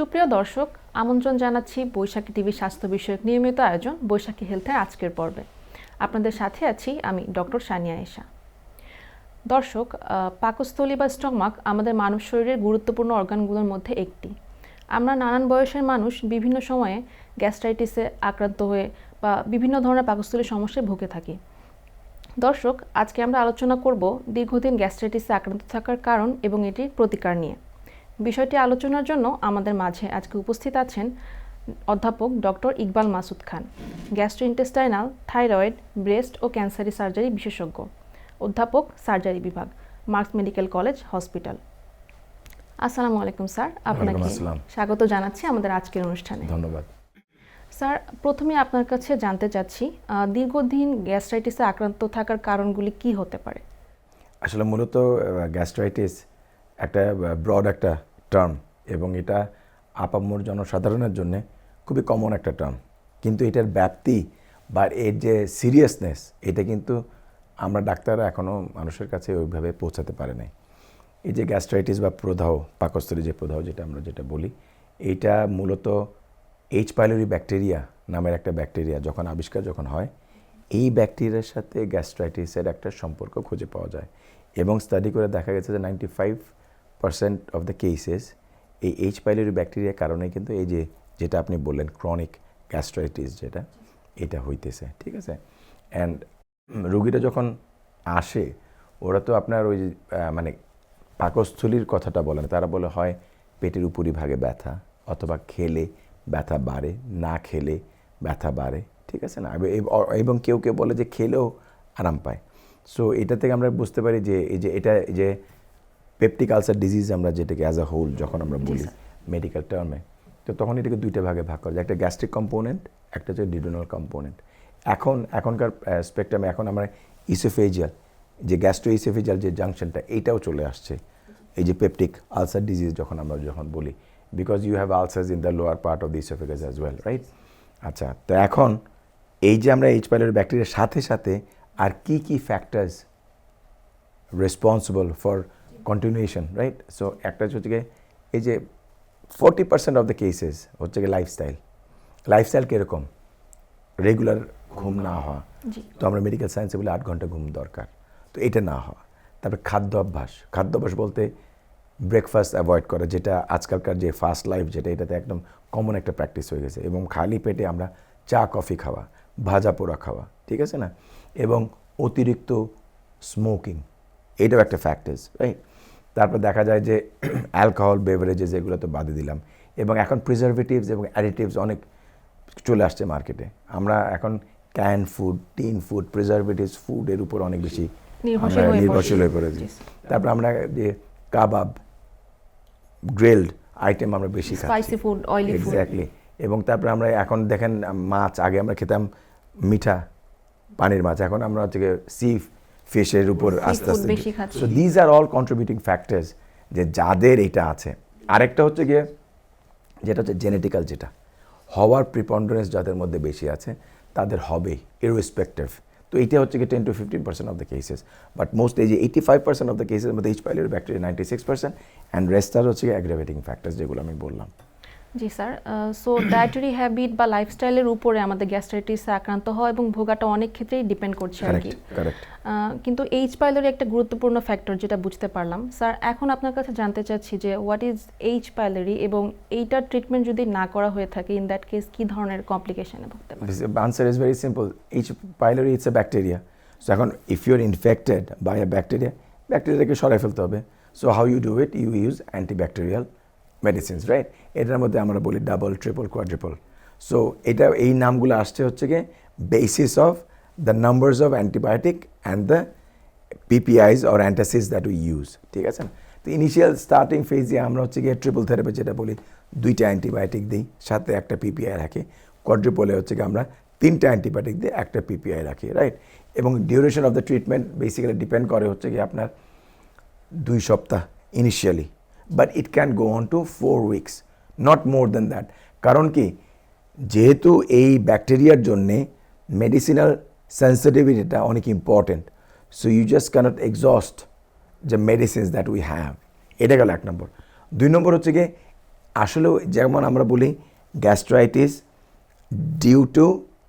সুপ্রিয় দর্শক, আমন্ত্রণ জানাচ্ছি বৈশাখী টিভি স্বাস্থ্য বিষয়ক নিয়মিত আয়োজন বৈশাখী হেলথের আজকের পর্বে। আপনাদের সাথে আছি আমি ডক্টর সানিয়া এশা। দর্শক পাকস্থলী বা স্টমাক আমাদের মানব শরীরের গুরুত্বপূর্ণ অর্গানগুলোর মধ্যে একটি। আমরা নানান বয়সের মানুষ বিভিন্ন সময়ে গ্যাস্ট্রাইটিসে আক্রান্ত হয়ে বা বিভিন্ন ধরনের পাকস্থলীর সমস্যায় ভুগে থাকি। দর্শক, আজকে আমরা আলোচনা করব দীর্ঘদিন গ্যাস্ট্রাইটিসে আক্রান্ত থাকার কারণ এবং এটির প্রতিকার নিয়ে। বিষয়টি আলোচনার জন্য আমাদের মাঝে আজকে উপস্থিত আছেন অধ্যাপক doctor Iqbal Masud Khan gastrointestinal thyroid breast ও ক্যান্সারি সার্জারি বিশেষজ্ঞ অধ্যাপক সার্জারি বিভাগ মার্কস মেডিকেল কলেজ হসপিটাল। আসসালামু আলাইকুম স্যার আপনাকে স্বাগত জানাচ্ছি আমাদের আজকের অনুষ্ঠানে। ধন্যবাদ। স্যার প্রথমে আপনার কাছে জানতে চাচ্ছি দীর্ঘদিন গ্যাস্ট্রাইটিসে আক্রান্ত থাকার কারণগুলি কি হতে পারে? আসলে মূলত গ্যাস্ট্রাইটিস একটা ব্রড একটা টার্ম এবং এটা আপামর জনসাধারণের জন্য খুবই কমন একটা টার্ম কিন্তু এটার ব্যাপ্তি বা এর যে সিরিয়াসনেস এটা কিন্তু আমরা ডাক্তাররা এখনও মানুষের কাছে ওইভাবে পৌঁছাতে পারে নাই। এই যে গ্যাস্ট্রাইটিস বা প্রদাহ, পাকস্থলী যে প্রদাহ যেটা আমরা যেটা বলি এইটা মূলত এইচ পাইলোরি ব্যাকটেরিয়া নামের একটা ব্যাকটেরিয়া যখন আবিষ্কার যখন হয়, এই ব্যাকটেরিয়ার সাথে গ্যাস্ট্রাইটিসের একটা সম্পর্ক খুঁজে পাওয়া যায়। এবং স্টাডি করে দেখা গেছে যে ninety five percent of the cases এই এইচ পাইলোরি ব্যাকটেরিয়ার কারণে কিন্তু এই যে যেটা আপনি বললেন ক্রনিক গ্যাস্ট্রাইটিস যেটা, এটা হইতেছে, ঠিক আছে? অ্যান্ড রুগীরা যখন আসে, ওরা তো আপনার ওই মানে পাকস্থলীর কথাটা বলে না, তারা বলে হয় পেটের উপরিভাগে ব্যথা অথবা খেলে ব্যথা বাড়ে, না খেলে ব্যথা বাড়ে, ঠিক আছে না? এবং কেউ কেউ বলে যে খেলেও আরাম পায়। সো এটা থেকে আমরা বুঝতে পারি যে, এই যে এটা যে পেপটিক আলসার ডিজিজ আমরা যেটাকে অ্যাজ আ হোল যখন আমরা বলি মেডিকেল টার্মে তো তখন এটাকে দুইটা ভাগে ভাগ করা যায়। একটা গ্যাস্ট্রিক কম্পোনেন্ট একটা হচ্ছে ডিডোনাল কম্পোনেন্ট এখন এখনকার স্পেকট্রামে এখন আমরা ইসোফেজিয়াল যে গ্যাস্ট্রো ইসোফেজিয়াল যে জাংশনটা এইটাও চলে আসছে। এই যে পেপটিক আলসার ডিজিজ যখন আমরা যখন বলি because you have ulcers in the lower part of the oesophagus as well right আচ্ছা তো এখন এই যে আমরা এইচ পাইলের ব্যাকটেরিয়ার সাথে সাথে আর কি কি factors responsible for continuation right so একটা হচ্ছে গিয়ে এই যে forty percent of the cases হচ্ছে গিয়ে লাইফস্টাইল লাইফস্টাইল কীরকম? রেগুলার ঘুম না হওয়া। তো আমরা মেডিকেল সায়েন্সে বলি আট ঘণ্টা ঘুম দরকার। তো এটা না হওয়া। তারপরে খাদ্য অভ্যাস। খাদ্য অভ্যাস বলতে ব্রেকফাস্ট অ্যাভয়েড করা যেটা আজকালকার যে ফাস্ট লাইফ যেটা এটাতে একদম কমন একটা প্র্যাকটিস হয়ে গেছে। এবং খালি পেটে আমরা চা কফি খাওয়া ভাজা পোড়া খাওয়া ঠিক আছে না? এবং অতিরিক্ত স্মোকিং এটাও একটা ফ্যাক্টার্স রাইট তারপর দেখা যায় যে অ্যালকোহল বেভারেজেস এগুলো তো বাদে দিলাম। এবং এখন প্রিজারভেটিভস এবং অ্যাডিটিভস অনেক চলে আসছে মার্কেটে আমরা এখন can food tin food preservatives ফুডের উপর অনেক বেশি নির্ভরশীল আমরা হয়ে নির্ভরশীল হয়ে পড়েছি। তারপর আমরা যে কাবাব গ্রিলড আইটেম আমরা বেশি spicy food oily food exactly এবং তারপরে আমরা এখন দেখেন মাছ আগে আমরা খেতাম মিঠা পানির মাছ। এখন আমরা হচ্ছে সি ফিশের উপর আস্তে আস্তে। So these are all contributing factors যে যাদের এটা আছে। আরেকটা হচ্ছে গিয়ে যেটা হচ্ছে জেনেটিক্যাল যেটা। হওয়ার প্রিপন্ডারেন্স যাদের মধ্যে বেশি আছে তাদের হবেই ইররেসপেক্টিভ তো এইটা হচ্ছে কি ten to fifteen percent of the cases but most এই যে eighty five percent of the কেসের মধ্যে H পাইলের bacteria ninety six percent and রেস্টার হচ্ছে অ্যাগ্রাভেটিং ফ্যাক্টরস যেগুলো আমি বললাম। জি স্যার। সো ডায়েটারি হ্যাবিট বা লাইফস্টাইলের উপরে আমাদের গ্যাস্ট্রাইটিসে আক্রান্ত হওয়া এবং ভোগাটা অনেক ক্ষেত্রেই ডিপেন্ড করছে আর কি। কিন্তু এইচ পাইলোরি একটা গুরুত্বপূর্ণ ফ্যাক্টর যেটা বুঝতে পারলাম। স্যার এখন আপনার কাছে জানতে চাচ্ছি যে হোয়াট ইজ এইচ পাইলোরি এবং এইটার ট্রিটমেন্ট যদি না করা হয়ে থাকে ইন দ্যাট কেস কি ধরনের কমপ্লিকেশনে ভুগতে পারে? Answer is very simple. Each pylori it's a bacteria. So এখন if you're infected by a bacteria ব্যাকটেরিয়াকে সরাই ফেলতে হবে। So how you do it you use antibacterial medicines right এটার মধ্যে আমরা বলি ডাবল ট্রিপল কোয়াড্রিপল সো এটা, এই নামগুলো আসছে হচ্ছে গিয়ে basis of the numbers of antibiotic and the PPIs or antacids that we use ঠিক আছে না? তো ইনিশিয়াল স্টার্টিং ফেজে আমরা হচ্ছে গিয়ে ট্রিপল থেরাপি যেটা বলি, দুইটা অ্যান্টিবায়োটিক দিই, সাথে একটা পিপিআই রাখি কোয়াড্রিপলে হচ্ছে গিয়ে আমরা তিনটা অ্যান্টিবায়োটিক দিয়ে একটা পিপিআই রাখি রাইট এবং duration of the treatment basically depend করে হচ্ছে গিয়ে আপনার দুই সপ্তাহ initially but it can go on to four weeks not more than that কারণ কি যেহেতু এই ব্যাকটেরিয়ার জন্যে মেডিসিনাল সেন্সিটিভিটিটা অনেক important so you just can't exhaust যে মেডিসিনস দ্যাট উই হ্যাভ এটা গেল এক নম্বর দুই নম্বর হচ্ছে গিয়ে আসলেও যেমন আমরা বলি gastritis due to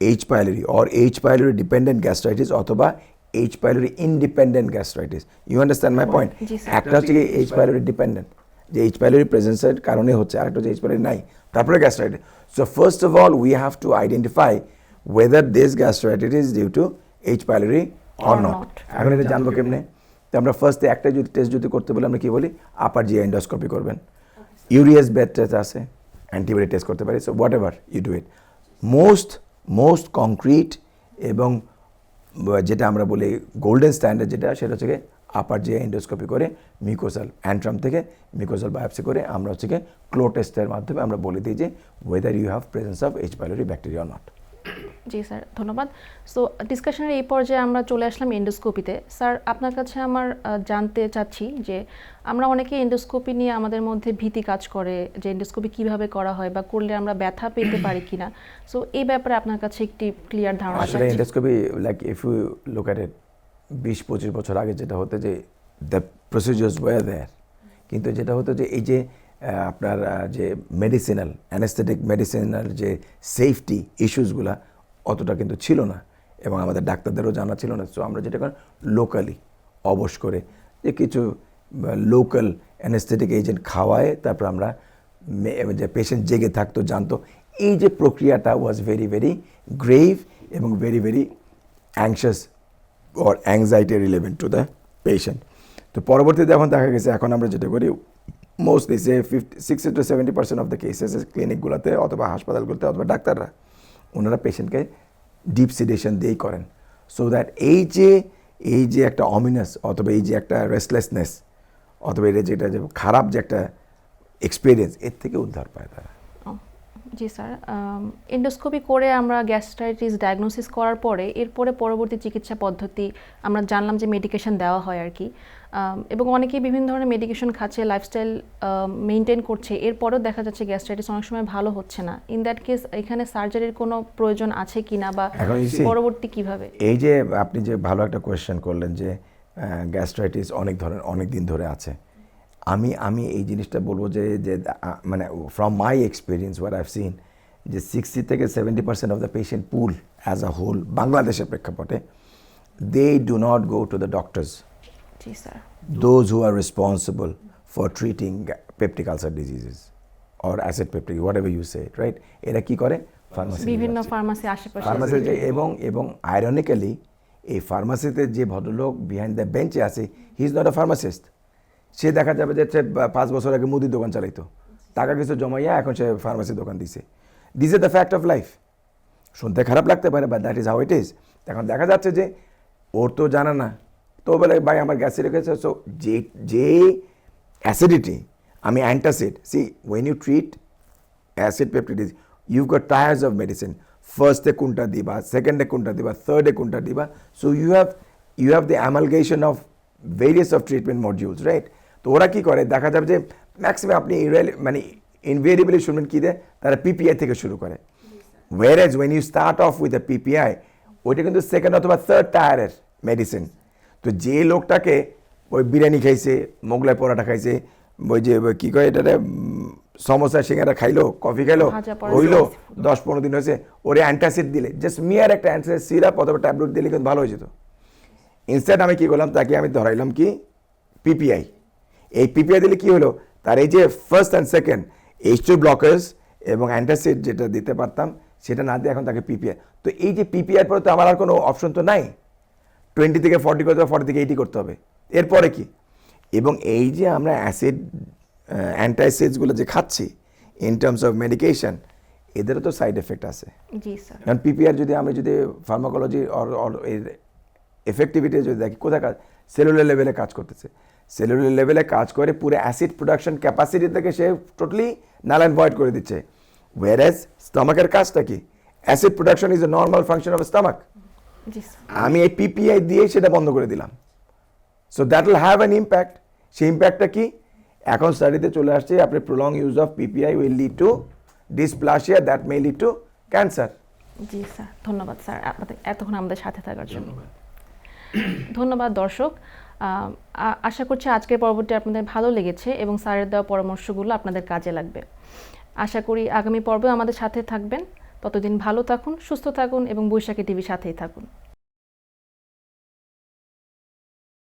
H pylori or H pylori dependent gastritis অথবা H pylori independent gastritis you understand my point একটা হচ্ছে কি এইচ পাইলরি ডিপেন্ডেন্ট যে এইচ পাইলরি প্রেজেন্সের কারণে হচ্ছে আরেকটা হচ্ছে এইচ পাইলরি নাই তারপরে gastritis so first of all we have to identify whether this gastritis is due to H pylori or Or not এখন এটা জানব কেমনে? তো আমরা ফার্স্টে একটা যদি টেস্ট যদি করতে বলি আমরা কী বলি? আপার জি এন্ডোস্কোপি করবেন। ইউরিয়াস বেড টেস্ট আছে অ্যান্টিবডি টেস্ট করতে পারি। So whatever you do it most most concrete এবং যেটা আমরা বলি গোল্ডেন স্ট্যান্ডার্ড যেটা সেটা হচ্ছে আপার যে এন্ডোস্কোপি করে মিকোসাল অ্যান্ট্রাম থেকে মিকোসাল বায়োপসি করে আমরা হচ্ছে গিয়ে ক্লো টেস্টের মাধ্যমে আমরা বলে দিই যে whether you have presence of H pylori bacteria not G sir ধন্যবাদ। সো ডিসকাশনের এই পর্যায়ে আমরা চলে আসলাম এন্ডোস্কোপিতে স্যার আপনার কাছে আমার জানতে চাচ্ছি যে আমরা অনেকে এন্ডোস্কোপি নিয়ে আমাদের মধ্যে ভীতি কাজ করে যে এন্ডোস্কোপি কীভাবে করা হয় বা করলে আমরা ব্যথা পেতে পারি কিনা। সো এই ব্যাপারে আপনার কাছে একটি ক্লিয়ার ধারণা আসলে। Endoscopy like if you look at it বিশ পঁচিশ বছর আগে যেটা হতো যে দ্য প্রসিজিওর্স ওয়ার দেয়ার কিন্তু যেটা হতো যে এই যে আপনার যে মেডিসিনাল অ্যানেস্থেটিক মেডিসিনাল যে সেফটি ইস্যুসগুলা অতটা কিন্তু ছিল না এবং আমাদের ডাক্তারদেরও জানা ছিল না। সো আমরা যেটা করি লোকালি অবশ করে যে কিছু লোকাল অ্যানেস্থেটিক এজেন্ট খাওয়ায়, তারপর আমরা যে পেশেন্ট জেগে থাকতো, জানতো। এই যে প্রক্রিয়াটা ওয়াজ ভেরি ভেরি গ্রেভ এবং very very anxious or anxiety relevant to the patient তো পরবর্তীতে এখন দেখা গেছে, এখন আমরা যেটা করি mostly say fifty sixty to seventy percent of the cases ক্লিনিকগুলোতে অথবা হাসপাতালগুলোতে অথবা ডাক্তাররা, ওনারা পেশেন্টকে ডিপ সিডেশন দিয়েই করেন। সো দ্যাট এই যে এই যে একটা অমিনাস অথবা এই যে একটা রেস্টলেসনেস অথবা এটা যেটা যে খারাপ যে একটা এক্সপিরিয়েন্স এর থেকে উদ্ধার পায় তারা। জি স্যার এন্ডোস্কোপি করে আমরা গ্যাস্ট্রাইটিস ডায়াগনোসিস করার পরে এরপরে পরবর্তী চিকিৎসা পদ্ধতি আমরা জানলাম যে মেডিকেশন দেওয়া হয় আর কি। এবং অনেকেই বিভিন্ন ধরনের মেডিকেশন খাচ্ছে লাইফস্টাইল মেনটেন করছে। এরপরেও দেখা যাচ্ছে গ্যাস্ট্রাইটিস অনেক সময় ভালো হচ্ছে না। ইন দ্যাট কেস এখানে সার্জারির কোনো প্রয়োজন আছে কিনা বা এখন you see, পরবর্তী কীভাবে? এই যে আপনি যে ভালো একটা কোয়েশ্চেন করলেন যে গ্যাস্ট্রাইটিস অনেক ধরনের অনেক দিন ধরে আছে। আমি আমি এই জিনিসটা বলব যে যে মানে from my experience where I've seen যে সিক্সটি থেকে seventy percent of the patient pool as a whole বাংলাদেশের প্রেক্ষাপটে they do not go to the doctors G sir those who are responsible for treating peptic ulcer diseases or acid peptic, whatever you say right? এরা কি করে? Pharmacy বিভিন্ন pharmacy আশেপাশে pharmacy এবং এবং আয়রনিক্যালি এই ফার্মাসিতে যে ভদ্রলোক বিহাইন্ড দ্য বেঞ্চে আছে he is not a pharmacist সে দেখা যাবে যে পাঁচ বছর আগে মুদির দোকান চালাইতো। টাকা কিছু জমাইয়া এখন সে ফার্মাসি দোকান দিছে। This is the fact of life শুনতে খারাপ লাগতে পারে বা that is how it is এখন দেখা যাচ্ছে যে ওর তো জানা না। তো বলে, ভাই, আমার গ্যাসে রেখেছে সো যে যে অ্যাসিডিটি আমি antacid see when you treat acid peptic disease you got tiers of medicine ফার্স্টে কোনটা দিবা সেকেন্ডে কোনটা দিবা থার্ডে কোনটা দিবা? So you have you have the amalgamation of various of treatment modules right তো ওরা কী করে? দেখা যাবে যে ম্যাক্সিমাম আপনি মানে ইনভেরিয়েবলি শুনবেন কী দেয় তারা পিপিআই থেকে শুরু করে। Whereas when you start off with a PPI ওইটা কিন্তু সেকেন্ড অথবা থার্ড টায়ারের মেডিসিন তো যে লোকটাকে ওই বিরিয়ানি খাইছে মোগলাই পরোটা খাইছে ওই যে কী কয় এটা সমোসা সিঙ্গারা খাইলো কফি খাইলো হইল দশ পনেরো দিন হয়েছে ওরে অ্যান্টাসিড দিলে জাস্ট মিয়ার একটা অ্যান্টাসিড সিরাপ অথবা ট্যাবলেট দিলে কিন্তু ভালো হয়ে যেত। ইনস্ট্যান্ট আমি কি করলাম তাকে আমি ধরাইলাম কি? পিপিআই এই পিপিআই দিলে কি হলো? তার এই যে first and second H two blockers এবং অ্যান্টাসিড যেটা দিতে পারতাম সেটা না দিয়ে এখন তাকে পিপিআই তো এই যে পিপিআই পরে তো আমার আর কোনো অপশন তো নাই। টোয়েন্টি থেকে ফর্টি করতে হবে ফর্টি থেকে এইটি করতে হবে। এরপরে কি? এবং এই যে আমরা অ্যাসিড অ্যান্টাসিডসগুলো যে খাচ্ছি ইন টার্মস অফ মেডিকেশন এদেরও তো সাইড এফেক্ট আছে। কারণ পিপিআর যদি আমি যদি ফার্মাকোলজি অর এর এফেক্টিভিটি যদি দেখি কোথায় কাজ সেলুলার লেভেলে কাজ করতেছে। সেলুলার লেভেলে কাজ করে পুরো অ্যাসিড প্রোডাকশন ক্যাপাসিটি থেকে সে টোটালি নাল অ্যান্ড ভয়েড করে দিচ্ছে। ওয়ারেজ স্টমাকের কাজটা কি? Acid production is a normal function of stomach আমি এই পিপিআই দিয়ে সেটা বন্ধ করে দিলাম। So that will have an impact সেই ইম্প্যাক্টটা কি? এখন স্টাডিতে চলে আসছে আপনি prolong use of PPI will lead to dysplasia that may lead to cancer G sir. ধন্যবাদ স্যার। আপনাদের এতক্ষণ আমাদের সাথে থাকার জন্য। ধন্যবাদ দর্শক। আশা করছি আজকের পর্বটি আপনাদের ভালো লেগেছে এবং স্যারের দেওয়া পরামর্শগুলো আপনাদের কাজে লাগবে। আশা করি আগামী পর্বে আমাদের সাথে থাকবেন। ততদিন ভালো থাকুন, সুস্থ থাকুন এবং বৈশাখী টিভির সাথেই থাকুন।